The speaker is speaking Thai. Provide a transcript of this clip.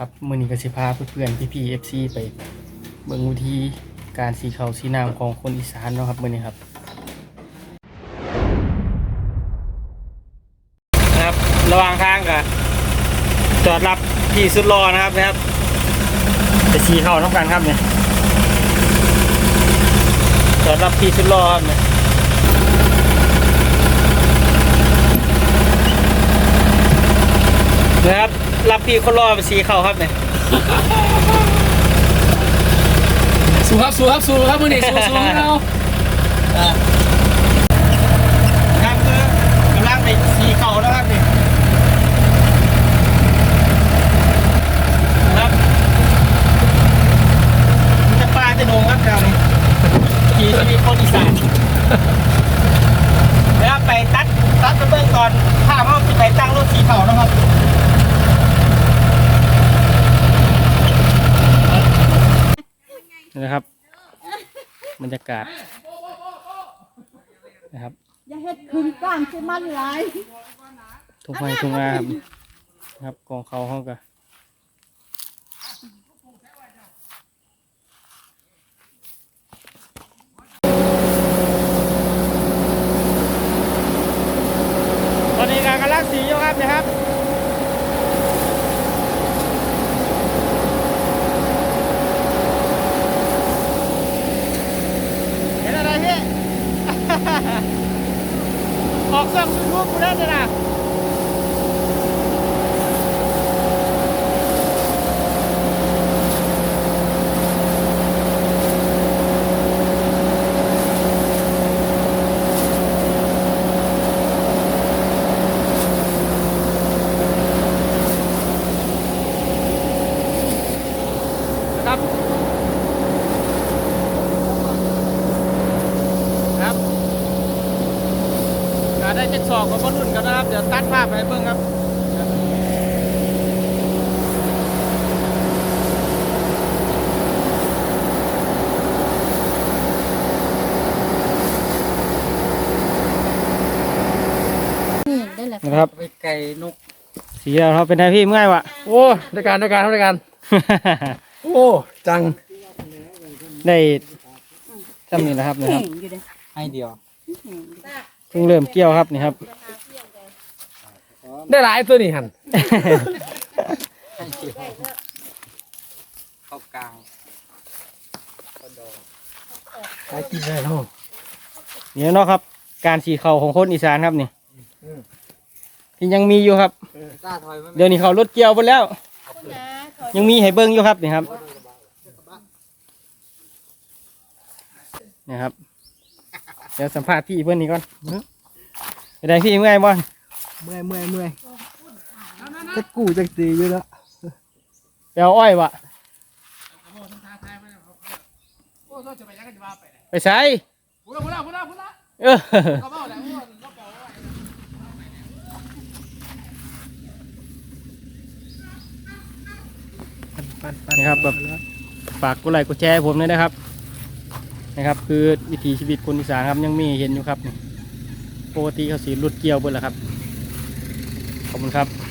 ครับมือนี้ก็สิพาเพื่อนๆพี่ๆ FC ไปเบิ่งวิธีการสีเขาสีน้ำของคนอีสานเนาะครับมือนี้ครับนะครับ ระหว่างทางก็จอดรับพี่สุดรอนะครับนะครับจะสีเขาต้องกันครับเนี่ยจอดรับพี่สุดรอครับเนี่ย นะครับรับพี่คนรอไปสีเข้าครับเนี่ยสู้ครับสู้ครับสู้ครับมือนี่สู้สู้เราครับคือกำลังไปสีเขาแล้วครับนี่ครับมันจะปลาจะโหนงครับแถวนี้ขี่จะมีคนอีสานแล้วไปตัดตัดไปเบื้องก่อนถ้าเขาจะไปตั้งรถสีเขานะครับนี่นะครับ บรรยากาศนะครับอย่าเฮ็ดคืนก้างคือมันหลายทุ่งไม้ทุ่งนาครับนะครับกองเขาเขาก็ตอนนี้การกำลังสีอยู่ครับนะครับ เห็นอะไรพี่ ออกเครื่องยูทูบกูได้เลยนะครับ การได้เจ็ดสองของบอลลุ่นกันนะครับ เดี๋ยวตัดภาพให้เบิ่งครับนี่ได้แหละนะครับไปไก่นกสีเราเราเป็นไงพี่เมื่อยวะโอ้ในการในการในการโอ้จังได้จำนี้นะครับนะคแห้รับงอยู่เด้ให้เดียวเพิ่งเริ่มเกี่ยวครับนี่ครับ ได้หลายตัวนี่หันเข้ากลางหลายกินเลยเนาะนี่เนาะครับ การสีเขาของคนอีสานครับนี่ที่ยังมีอยู่ครับกล้าถอยไหมเดี๋ยวนี้เขารถเกี่ยวไปแล้ว ยังมีให้เบิ้งอยู่ครับนี่ครับนี่ครับ เดี๋ยวสัมภาษณ์พี่เพื่อนนี้ก่อนเป็นไงพี่เมื่อยบ่เมื่อยเมื่อยเมื่อยจะกูจะตีอยู่แล้วไปเอาอ้อยวะไปใช้เออนี่ครับแบบฝากกดไลค์กดแชร์ให้ผมด้วยนะครับ นะครับ คือวิถีชีวิตคนอีสานครับยังมีเห็นอยู่ครับปกติเขาสีรุดเกี่ยวเบิดแหละครับขอบคุณครับ